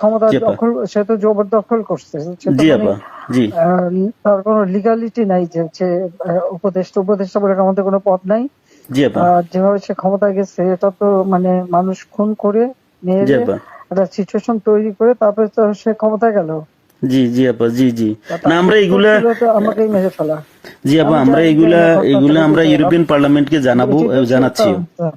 ক্ষমতা দখল সে তো জবরদখল করছে জি মানে, তার কোনো লিগালিটি নাই যে সে আহ, উপদেষ্টা উপদেষ্টা বলে আমাদের কোনো পদ নাই। যেভাবে সে ক্ষমতা গেছে এটা তো মানে মানুষ খুন করে মেরে একটা সিচুয়েশন তৈরি করে তারপরে তো সে ক্ষমতা গেল। জি জি আপা। জি জি। না আমরা এগুলা আমাকেই মেরে ফেলা। জি আপা আমরা এগুলা এগুলা আমরা ইউরোপিয়ান পার্লামেন্টকে জানাব তা-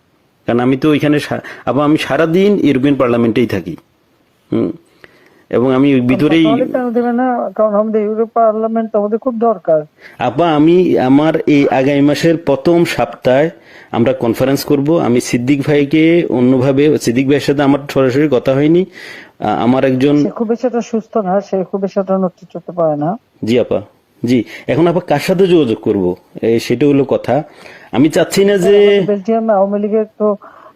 কারণ আমি তো ওইখানে আবার আমি সারাদিন ইউরোপিয়ান পার্লামেন্টেই থাকি। হুম? এবং আমি ভিতরেই দেবে না? কারণ আমাদের ইউরোপ পার্লামেন্ট আমাদের খুব দরকার। আপা আমি আমার এই আগামী মাসের প্রথম সপ্তাহে আমরা কনফারেন্স করব। আমি সিদ্দিক ভাইকে অন্যভাবে সিদ্দিক ভাইয়ের সাথে আমার সরাসরি কথা হয়নি। আমার একজন খুব বেশি সুস্থ না সে খুব বেশি নেতৃত্ব করতে পারে না। জি আপা। জি, এখন আবার কার সাথে যোগাযোগ করব? সেটা হলো কথা। আমি চাচ্ছি না যে বেলজিয়াম আওয়ামী লীগের তো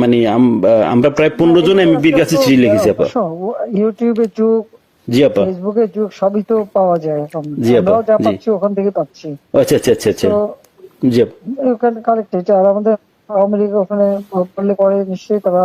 মানে আমরা প্রায় পনেরো জন এমইপির কাছে চিঠি লিখেছি আপা। ইউটিউবে যুগ জি আপা। ফেসবুকে যুগ সবই তো পাওয়া যায় এখন। জি আপা, যা পাচ্ছি ওখান থেকে পাচ্ছি। আচ্ছা আচ্ছা আচ্ছা আচ্ছা। জি আপা। ওখানে কালেক্টেড আর আমাদের আওয়ামী লীগ ওখানে করলে পরে নিশ্চয়ই তারা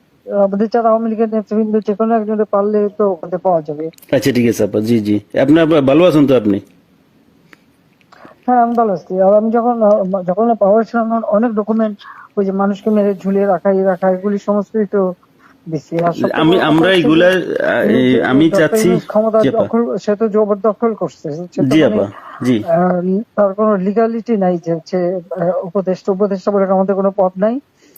আমাদের যারা আওয়ামী লীগের নেতৃবৃন্দ যে কোনো একজনে পারলে তো ওখানে পাওয়া যাবে। আচ্ছা ঠিক আছে আপা জি জি। আপনার ভালো আছেন তো আপনি? হ্যাঁ আমি ভালো আছি। আর আমি যখন যখন পাওয়ার ছিলাম অনেক ডকুমেন্ট ওই যে মানুষকে মেরে ঝুলিয়ে রাখা এই রাখা এগুলি সমস্তই তো আমি আমরা এগুলা আমি চাচ্ছি সে তো জবরদখল করছে। জি মানে, আপা জি। তার কোনো লিগালিটি নাই যে হচ্ছে উপদেষ্টা উপদেষ্টা বলে আমাদের কোনো পথ নাই।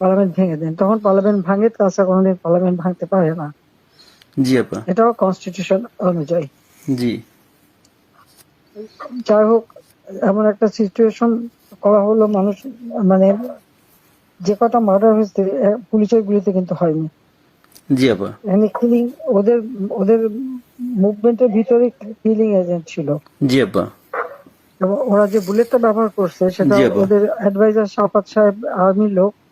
পার্লামেন্ট ভেঙে দেন তখন পার্লামেন্ট ভাঙে তাছাড়া কোনোদিন পার্লামেন্ট ভাঙতে পারে না। জি আপা। এটাও কনস্টিটিউশন অনুযায়ী। জি। যাই হোক এমন একটা সিচুয়েশন করা হলো মানুষ মানে যে কটা মার্ডার হয়েছে পুলিশের গুলিতে কিন্তু হয়নি। জি আপা। এখানে কিলিং ওদের ওদের মুভমেন্টের ভিতরে কিলিং এজেন্ট ছিল। জি আপা। ওরা যে বুলেটটা ব্যবহার করছে সেটা ওদের অ্যাডভাইজার শাফাত সাহেব আর্মির লোক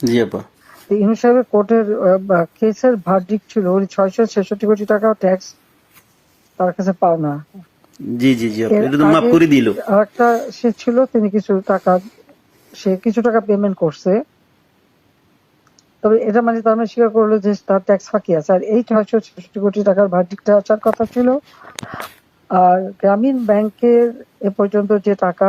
জি আপা। ইনু সাহেবের কোর্টের কেসের ভার্ডিক ছিল ছয়শো ছেষট্টি কোটি টাকা ট্যাক্স তার কাছে জি জি জি এটা তো মাফ করে দিল। আরেকটা সে ছিল তিনি কিছু টাকা সে কিছু টাকা পেমেন্ট করছে। তবে এটা মানে তার মানে স্বীকার করল যে তার ট্যাক্স ফাঁকি আছে। আর এই ছয়শো ছেষট্টি কোটি টাকার ভার্ডিকটা আসার কথা ছিল। আর গ্রামীণ ব্যাংকের এ পর্যন্ত যে টাকা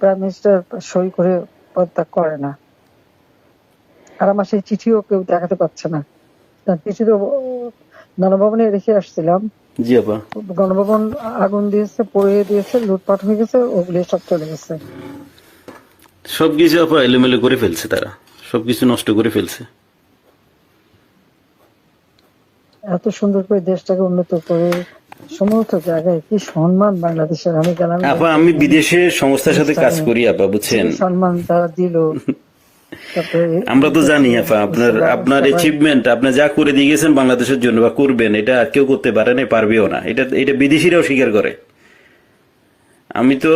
প্রাইম মিনিস্টার সই করে পদত্যাগ করে না। আর আমার সেই চিঠিও কেউ দেখাতে পারছে না। চিঠি তো গণভবনে রেখে আসছিলাম। জি আপা। গণভবন আগুন দিয়েছে পড়িয়ে দিয়েছে লুটপাট হয়ে গেছে ওগুলি সব চলে গেছে। সবকিছু আপা এলোমেলো করে ফেলছে তারা। সবকিছু নষ্ট করে ফেলছে। এত সুন্দর করে দেশটাকে উন্নত করে কি সম্মান বাংলাদেশের? আমি গেলাম। আপা আমি বিদেশে সংস্থার সাথে কাজ করি আপা বুঝছেন? সম্মান তারা দিল। আমরা তো জানি আপা আপনার আপনার অ্যাচিভমেন্ট আপনি যা করে দিয়ে গেছেন বাংলাদেশের জন্য বা করবেন এটা আর কেউ করতে পারে না পারবেও না। এটা এটা বিদেশিরাও স্বীকার করে। আমি তো